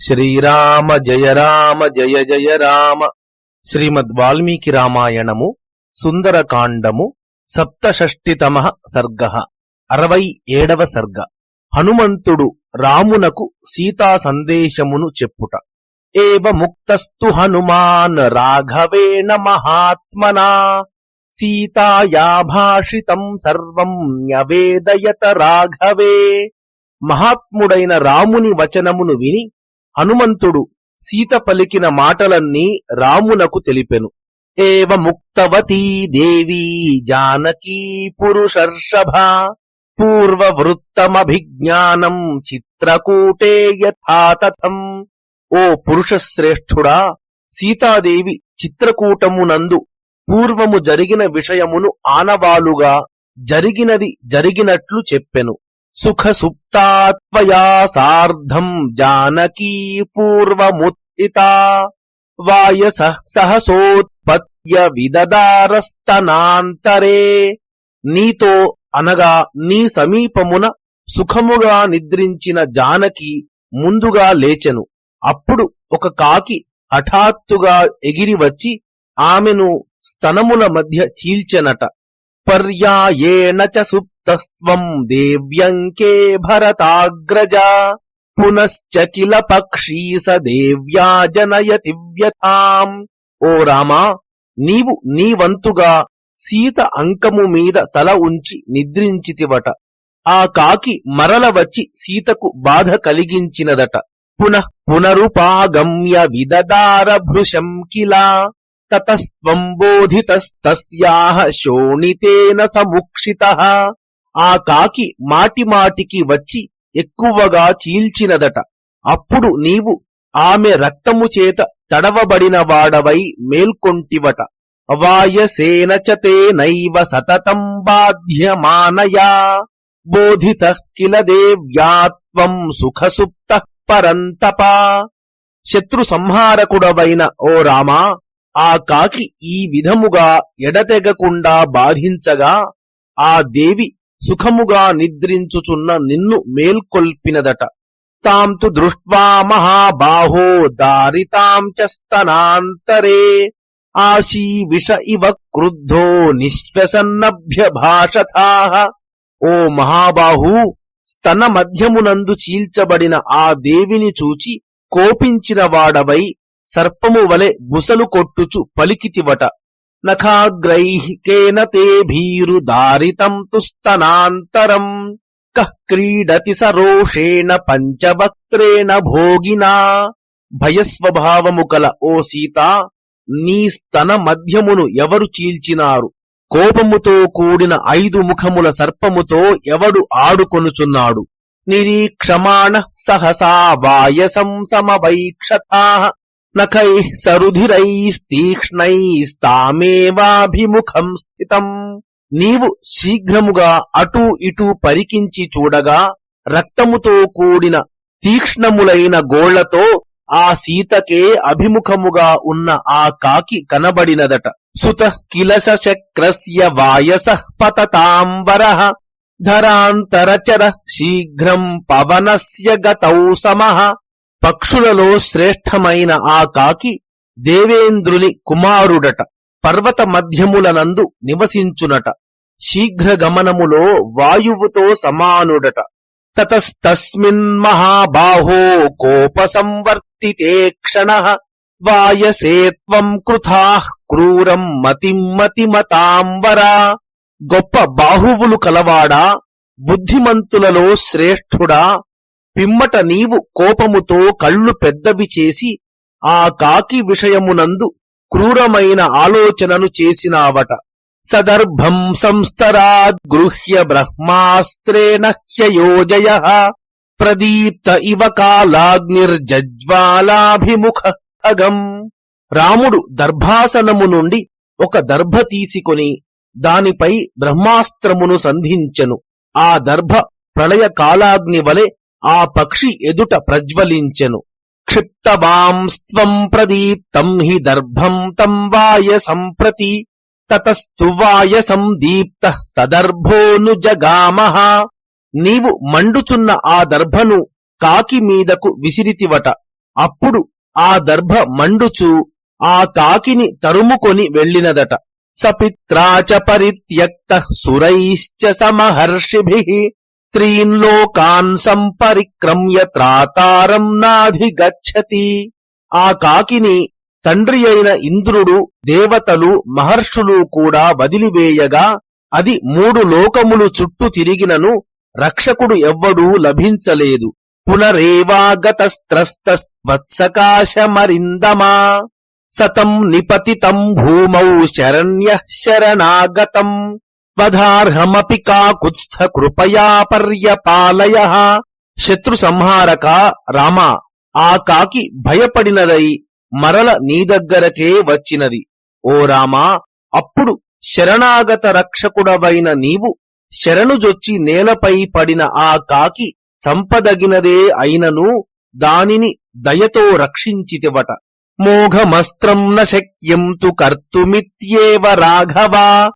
శ్రీరామ జయ రామ జయ జయ రామ. శ్రీమద్ వాల్మీకి రామాయణము సుందరకాండము సప్తషష్టితమ సర్గ. అరవై ఏడవ సర్గ. హనుమంతుడు రామునకు సీతా సందేశమును చెప్పుట. ఏవ ముక్తస్తు హనుమాన్ రాఘవేణ మహాత్మనా. సీతాయాభాషితం సర్వం న్యవేదయత రాఘవే. మహాత్ముడైన రాముని వచనమును విని హనుమంతుడు సీత పలికిన మాటలన్నీ రామునకు తెలిపెను. ఏవ ముక్తవతీ దేవీ జానకీ పురుషర్షభ పూర్వవృత్తమభిజ్ఞానం చిత్రకూటే యథాతథం. ఓ పురుషశ్రేష్ఠుడా సీతాదేవి చిత్రకూటమునందు పూర్వము జరిగిన విషయమును ఆనవాలుగా జరిగినది జరిగినట్లు చెప్పెను. సుఖ సుప్తాత్వయా సార్ధం జానకీ పూర్వముత్థిత వాయస సహసోత్పత్య విదదారస్తనాంతరే నీతో అనగా నీ సమీపమున సుఖముగా నిద్రించిన జానకి ముందుగా లేచెను। అప్పుడు ఒక కాకి హఠాత్తుగా ఎగిరి వచ్చి ఆమెను స్తనముల మధ్య చీల్చెనట। పర్యాయేణ చ సుప్తస్త్వం దేవ్యంకే భరతాగ్రజ. పునశ్చ కిల పక్షీ స దేవ్యా జనయతి వ్యథాం. ఓ రామా నీవు నీ వంతుగా సీత అంకము మీద తల ఉంచి నిద్రించితివట. ఆ కాకి మరల వచ్చి సీతకు బాధ కలిగించినదట. పునః పునరుపాగమ్య విదదార భృశం కిలా. తతస్త్వం శోణితేన సముక్షిత ఆ కాకి మాటిమాటికి వచ్చి ఎక్కువగా చీల్చినదట। అప్పుడు నీవు ఆమె రక్తము చేత తడవబడిన వాడవై మేల్కొంటివట। వాయసేన చ సతతం బాధ్యమానయా। బోధిత కిల దేవ్యాత్వం సుఖసుప్త పరంతపా। శత్రు సంహారకుడవైన ఓ రామా ఆ కాకి ఈ విధముగా ఎడతెగకుండా బాధించగా ఆ దేవి సుఖముగా నిద్రించుచున్న నిన్ను మేల్కొల్పినదట. తాం తు దృష్ట్వా మహాబాహో దారితాం చ స్తనాంతరే ఇవ క్రుద్ధో నిశ్వసన్నభ్యభాషథాః ఓ మహాబాహు స్తన మధ్యమునందు చీల్చబడిన ఆ దేవిని చూచి కోపించిన వాడవై సర్పము వలె బుసలు కొట్టుచు పలికితివట. నఖాగ్రైకేన తే భీరు దారితం తుస్తనాంతరం. కః క్రీడతి సరోషేణ పంచవక్త్రేణ భోగినా. భయస్వభావము కల ఓ సీత నీ స్తన మధ్యమును ఎవరు చీల్చినారు? కోపముతో కూడిన ఐదు ముఖముల సర్పముతో ఎవడు ఆడుకొనుచున్నాడు? నిరీక్షమాణ సహసా వాయసం సమవైక్షతా. నఖై సరుధిరైస్తీక్ష్ణైస్తామేవాభిముఖం స్థితం. నీవు శీఘ్రముగా అటూ ఇటూ పరికించి చూడగా రక్తముతో కూడిన తీక్ష్ణములైన గోళ్ళతో ఆ సీతకే అభిముఖముగా ఉన్న ఆ కాకి కనబడినదట. సుత కిలస శక్రస్య వాయస పతతాంబర ధరాంతరచర శీఘ్రం పవనస్య గతౌ సమః. పక్షులలో శ్రేష్టమైన ఆ కాకి దేవేంద్రుని కుమారుడట పర్వత మధ్యములనందు నివసించునట. శీఘ్రగమనములో వాయువుతో సమానుడట. తతస్తస్మిన్ మహాబాహో కోప సంవర్తితే క్షణ వాయసేత్వం కృథా క్రూరం మతిమతిమతాంబరా గొప్ప బాహువులు కలవాడా బుద్ధిమంతులలో శ్రేష్ఠుడా పిమ్మట నీవు కోపముతో కళ్ళు పెద్దవి చేసి ఆ కాకి విషయమునందు క్రూరమైన ఆలోచనను చేసినావట. సదర్భం సంస్తరాద్ గృహ్య బ్రహ్మాస్త్రేణ హ్యయోజయ ప్రదీప్త ఇవ కాలాగ్నిర్జజ్వాలాభిముఖ అగం. రాముడు దర్భాసనము నుండి ఒక దర్భ తీసుకొని దానిపై బ్రహ్మాస్త్రమును సంధించెను. ఆ దర్భ ప్రళయ కాలాగ్ని వలె ఆ పక్షి ఎదుట ప్రజ్వలించెను. క్షిప్తవాంస్త్వం ప్రదీప్తం హి దర్భం తం వాయ సంప్రతి తతస్తు వాయసం దీప్త సదర్భోను జగామహ నీవు మండుచున్న ఆ దర్భను కాకి మీదకు విసిరితివట. అప్పుడు ఆ దర్భ మండుచు ఆ కాకిని తరుముకొని వెళ్ళినదట. సపిత్రాచ పరిత్యక్త సురైశ్చ సమహర్షిభి. త్రీన్ లోకాన్ సంపరిక్రమ్య త్రాతారం నాధిగచ్చతి ఆ కాకిని తండ్రి అయిన ఇంద్రుడు దేవతలు మహర్షులు కూడా వదిలివేయగా అది మూడు లోకములు చుట్టూ తిరిగినను రక్షకుడు ఎవ్వడూ లభించలేదు. పునరేవాగతస్త్రస్తవత్సకాశమరిందమా సతం నిపతితం భూమౌ శరణ్య శరణాగతం। వధార్హమపి కాకుత్స్థ కృపయా పర్యపాలయ. శత్రు సంహారక రామ ఆ కాకి భయపడినదై మరల నీ దగ్గరకే వచ్చినది. ఓ రామా అప్పుడు శరణాగత రక్షకుడవైన నీవు శరణుజొచ్చి నేలపై పడిన ఆ కాకి చంపదగినదే అయినను దానిని దయతో రక్షించితివట. మోఘమస్త్రం న తు కర్తుమిత్యేవ రాఘవా.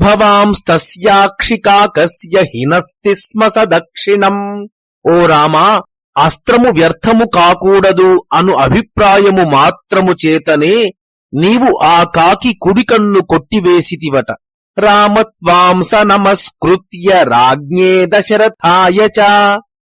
భవాంస్తస్యాక్షికాకస్య హినస్తి స్మ సదక్షిణం ఓ రామా అస్త్రము వ్యర్థము కాకూడదు అను అభిప్రాయము మాత్రము చేతనే నీవు ఆ కాకి కుడికన్ను కొట్టివేసితివట రామత్వాంస నమస్కృత్య రాజ్ఞే దశరథాయ చ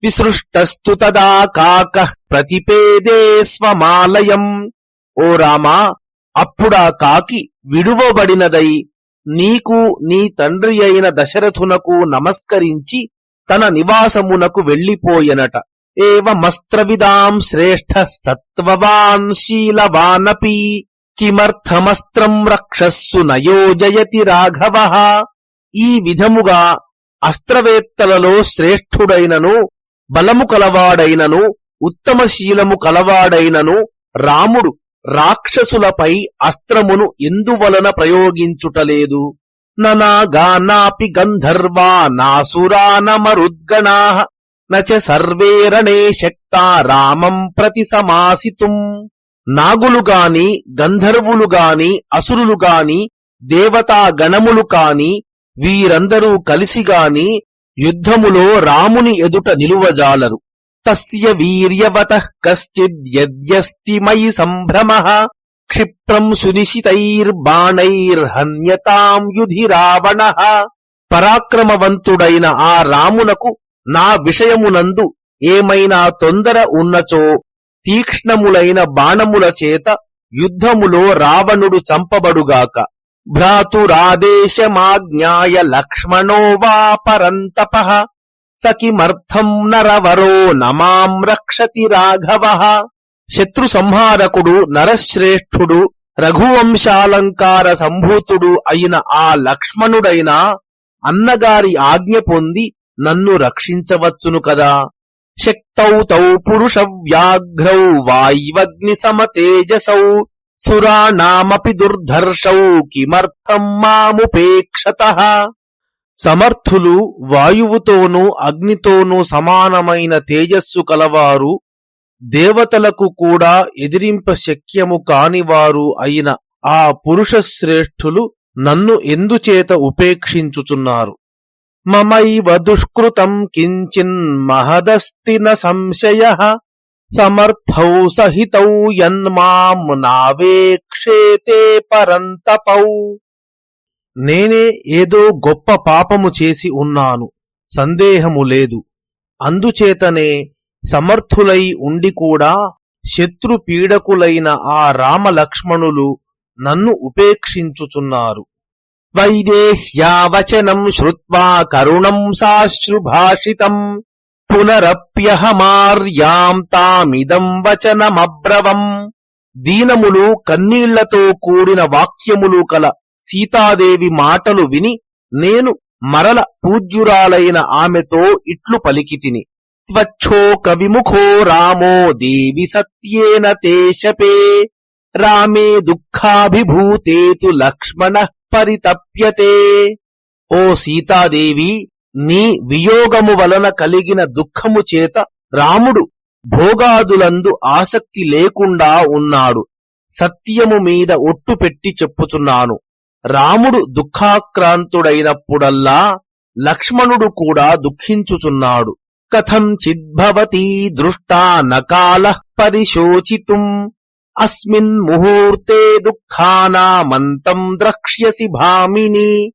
విసృష్టస్తు తదా కాక ప్రతిపేదే స్వమాలయం ఓ రామా అప్పుడా కాకి విడువబడినదై నీకు నీ తండ్రి అయిన దశరథునకు నమస్కరించి తన నివాసమునకు వెళ్ళిపోయెనట ఏవమస్త్రవిదాం శ్రేష్ఠ సత్వవాన్ శీలవానపి కిమర్థమస్త్రం రక్షస్సు నయోజయతి రాఘవ. ఈ విధముగా అస్త్రవేత్తలలో శ్రేష్ఠుడైనను బలము కలవాడైనను ఉత్తమ శీలము కలవాడైనను రాముడు రాక్షసులపై అస్త్రమును ఎందువలన ప్రయోగించుటలేదు? ననాగానాపి గంధర్వా నాసురా నమరుద్గణా నచ సర్వే రణే శక్తా రామం ప్రతి సమాసితుం. నాగులు గాని గంధర్వులు గాని అసురులు గాని దేవతా గణములు కాని వీరందరూ కలిసిగాని యుద్ధములో రాముని ఎదుట నిలువజాలరు. తస్య వీర్యవత కశ్చిద్యస్తి మయి సంభ్రమ క్షిప్రం సునిశితైర్బాణైర్హన్యతాం యుధి రావణ పరాక్రమవంతుడైన ఆ రామునకు నా విషయమునందు ఏమైనా తొందర ఉన్నచో తీక్ష్ణములైన బాణముల చేత యుద్ధములో రావణుడు చంపబడుగాక భ్రాతురాదేశమాజ్ఞాయ లక్ష్మణో వా పరంతప సకిమర్థం నరవరో నమాం రక్షతి రాఘవ. శత్రు సంహారకుడు నరశ్రేష్ఠుడు రఘువంశాలంకార సంభూతుడు అయిన ఆ లక్ష్మణుడైన అన్నగారి ఆజ్ఞ పొంది నన్ను రక్షించవచ్చును కదా. శక్తౌ తౌ పురుష వ్యాఘ్రౌ వాయువగ్ని సమతేజసౌ సురాణామపి దుర్ధర్షౌ కిమర్థం మాముపేక్షత. సమర్థులు వాయువుతోనూ అగ్నితోనూ సమానమైన తేజస్సు కలవారు దేవతలకు కూడా ఎదిరింప శక్యము కానివారు అయిన ఆ పురుష శ్రేష్ఠులు నన్ను ఎందుచేత ఉపేక్షించుచున్నారు? మమైవ దుష్కృతం కించిన్ మహదస్తి న సంశయ సమర్థౌ సహితౌ యన్మాం నావేక్షేతే పరంతపౌ. నేనే ఏదో గొప్ప పాపము చేసి ఉన్నాను. సందేహము లేదు. అందుచేతనే సమర్థులై ఉండి కూడా శత్రు పీడకులైన ఆ రామలక్ష్మణులు నన్ను ఉపేక్షించుచున్నారు. వైదేహ్యావచనం శ్రుత్వా కరుణం సాశ్రుభాషితం. పునరప్యహమార్యాం తామిదం వచనమబ్రవం. దీనములు కన్నీళ్ళతో కూడిన వాక్యములు కల సీతాదేవి మాటలు విని నేను మరల పూజ్యురాలైన ఆమెతో ఇట్లు పలికితిని త్వచ్చోక విముఖో రామో దేవి సత్యేన తేశపే రామే దుఃఖాభిభూతేతు లక్ష్మణ పరితప్యతే. ఓ సీతాదేవి నీ వియోగము వలన కలిగిన దుఃఖము చేత రాముడు భోగాదులందు ఆసక్తి లేకుండా ఉన్నాడు. సత్యము మీద ఒట్టు పెట్టి చెప్పుచున్నాను. రాముడు దుఃఖాక్రాంతుడైనప్పుడల్లా లక్ష్మణుడు కూడా దుఃఖించుచున్నాడు. కథం చిద్భవతీ దృష్టా నకాల పరిశోచితుం. అస్మిన్ ముహూర్తే దుఃఖానామంతం ద్రక్ష్యసి భామిని.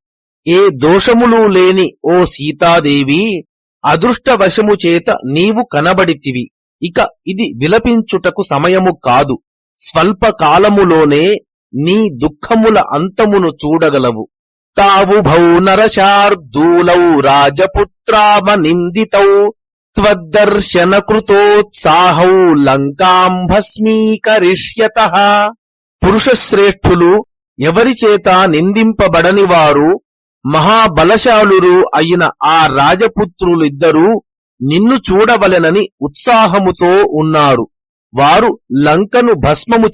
ఏ దోషములు లేని ఓ సీతాదేవి అదృష్టవశము చేత నీవు కనబడితివి. ఇక ఇది విలపించుటకు సమయము కాదు. స్వల్ప కాలములోనే నీ దుఃఖముల అంతమును చూడగలవు. తావుభౌ నరశార్దూలౌ రాజపుత్రామ నిందితౌ త్వద్దర్శన కృతోత్సాహౌ పురుషశ్రేష్ఠులు ఎవరిచేత నిందింపబడనివారు నిందింపబడని వారు మహాబలశాలురు అయిన ఆ రాజపుత్రులిద్దరూ నిన్ను చూడవలెనని ఉత్సాహముతో ఉన్నారు. వారు లంకను భస్మము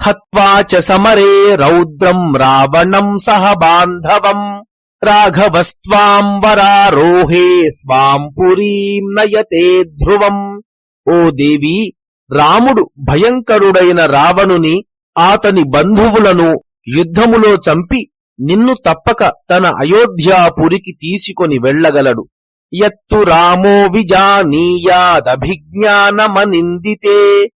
చేసివేయగలరు హత్వాచ సమరే రౌద్రం రావణం సహ బాంధవం రాఘవస్వాం వరారోహే స్వాం పురీం నయతే ధ్రువం ఓ దేవి రాముడు భయంకరుడైన రావణుని ఆతని బంధువులను యుద్ధములో చంపి నిన్ను తప్పక తన అయోధ్యాపురికి తీసుకొని వెళ్ళగలడు. యత్తు రామో విజానీయాదభిజ్ఞానమనిందితే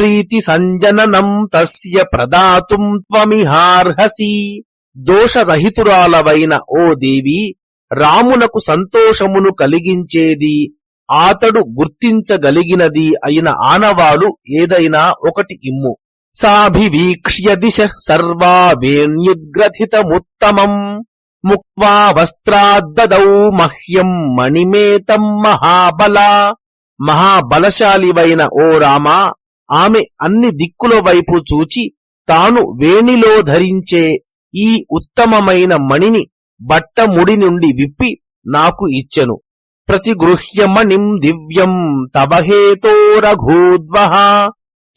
ప్రీతి సంజననం తస్య ప్రదాతుం త్వమిహార్హసి. దోషరహితురాలవైన ఓ దేవి రామునకు సంతోషమును కలిగించేది ఆతడు గుర్తించగలిగినది అయిన ఆనవాలు ఏదైనా ఒకటి ఇమ్ము. సాభివీక్ష్య దిశ సర్వా వేణ్యుద్గ్రథితముత్తమం ముక్వా వస్త్రాద్దదౌ మహ్యం మణిమేతం మహాబల. మహాబలశాలివైన ఓ రామా ఆమె అన్ని దిక్కుల వైపు చూచి తాను వేణిలో ధరించే ఈ ఉత్తమమైన మణిని బట్టముడి నుండి విప్పి నాకు ఇచ్చెను. ప్రతిగృహ్యమణిం దివ్యం తవ హేతో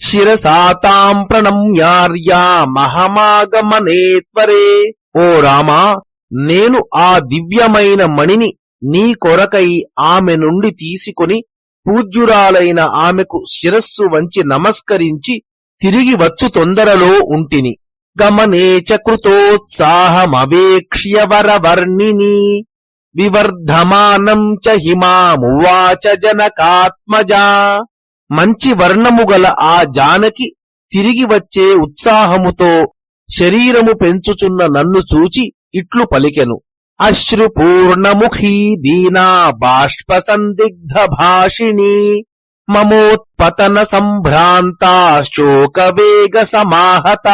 శిరసాతాం ప్రణమ్యార్యా మహమాగమనే త్వరే ఓ రామా నేను ఆ దివ్యమైన మణిని నీ కొరకై ఆమె నుండి తీసుకొని పూజ్యురాలైన ఆమెకు శిరస్సు వంచి నమస్కరించి తిరిగి వచ్చు తొందరలో ఉంటిని. గమనే కృతోత్సాహమవేక్ష్య వరవర్ణిని. వివర్ధమానం చ హిమామువాచ జనకాత్మజా. మంచి వర్ణము గల ఆ జానకి తిరిగి వచ్చే ఉత్సాహముతో శరీరము పెంచుచున్న నన్ను చూచి ఇట్లు పలికెను. అశ్రుపూర్ణముఖీ దీనా బాష్ప సందిగ్ధ భాషిణి మమోత్పతన సంభ్రాంత వేగ సమాహత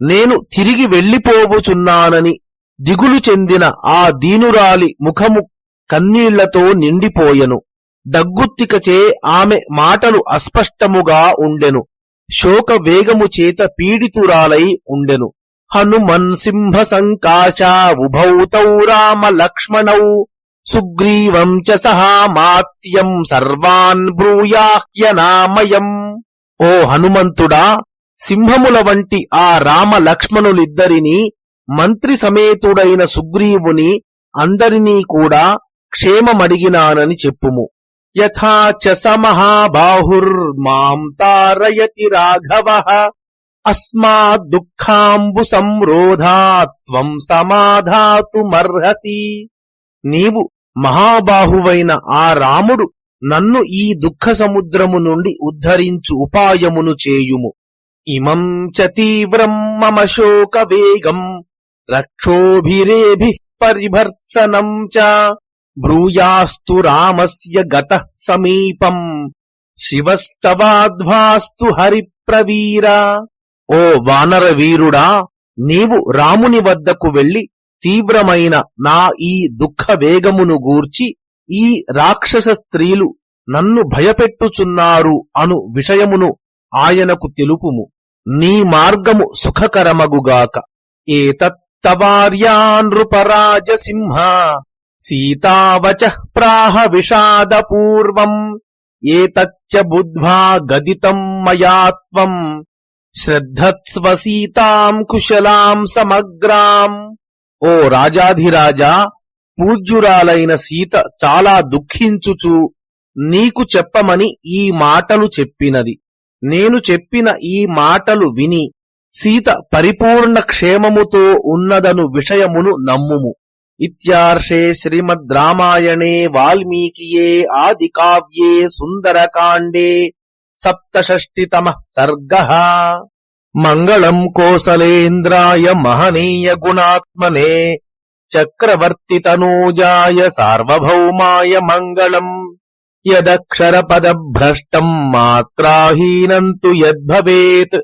నేను తిరిగి వెళ్ళిపోవుచున్నానని దిగులు చెందిన ఆ దీనురాలి ముఖము కన్నీళ్ళతో నిండిపోయెను. దగ్గుత్తికచే ఆమె మాటలు అస్పష్టముగా ఉండెను. శోక వేగము చేత పీడితురాలై ఉండెను. హనుమన్ సింహ సంకాశ ఉభౌతౌ రామ లక్ష్మణౌ సుగ్రీవం చ సహామాత్యం సర్వాన్ బ్రూయాహ్యనామయం ఓ హనుమంతుడా సింహముల వంటి ఆ రామ లక్ష్మణులిద్దరిని మంత్రి సమేతుడైన సుగ్రీవుని అందరినీ కూడా క్షేమమడిగినానని చెప్పుము. యథాచ సమహాబాహుర్మాం తారయతి రాఘవ। అస్మాదుఃఖాంబు సంరోధాత్వం సమాధాతుమర్హసి. నీవు మహాబాహువైన ఆ రాముడు నన్ను ఈ దుఃఖ సముద్రము నుండి ఉద్ధరించు ఉపాయమును చేయుము. ఇమం చ తీవ్రం మమ శోక వేగం రక్షోభిరేభి పరిభర్సనం చ బ్రూయాస్తు రామస్య గత సమీపం శివస్తవాధ్వాస్తు హరిప్రవీరా. ఓ వానర వీరుడా నీవు రాముని వద్దకు వెళ్ళి తీవ్రమైన నా ఈ దుఃఖ వేగమును గూర్చి ఈ రాక్షస స్త్రీలు నన్ను భయపెట్టుచున్నారు అను విషయమును ఆయనకు తెలుపుము. నీ మార్గము సుఖకరమగుగాక. ఏతత్తవార్యా నృపరాజసింహ సీతావచ ప్రాహ విషాదపూర్వం. ఏతచ్చ బుద్ధ్వా గదితం మయాత్వం. శ్రద్ధత్స్వ సీతాం కుశలాం సమగ్రాం ఓ రాజాధిరాజా పూజ్యురాలైన సీత చాలా దుఃఖించుచు నీకు చెప్పమని ఈ మాటలు చెప్పినది। నేను చెప్పిన ఈ మాటలు విని సీత పరిపూర్ణ క్షేమముతో ఉన్నదను విషయమును నమ్ముము। ఇత్యార్షే శ్రీమద్ రామాయణే వాల్మీకియే ఆది కావ్యే సుందరకాండే సప్తషష్టితమ సర్గ మంగళం కోసలేంద్రాయ మహనీయ గుణాత్మనే చక్రవర్తితనూజాయ సార్వభౌమాయ మంగళం యదక్షరపదభ్రష్టం మాత్రాహీనం తు యద్భవేత్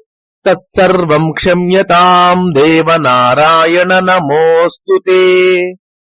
తత్సర్వం క్షమ్యతాం దేవనారాయణ నమోస్తుతే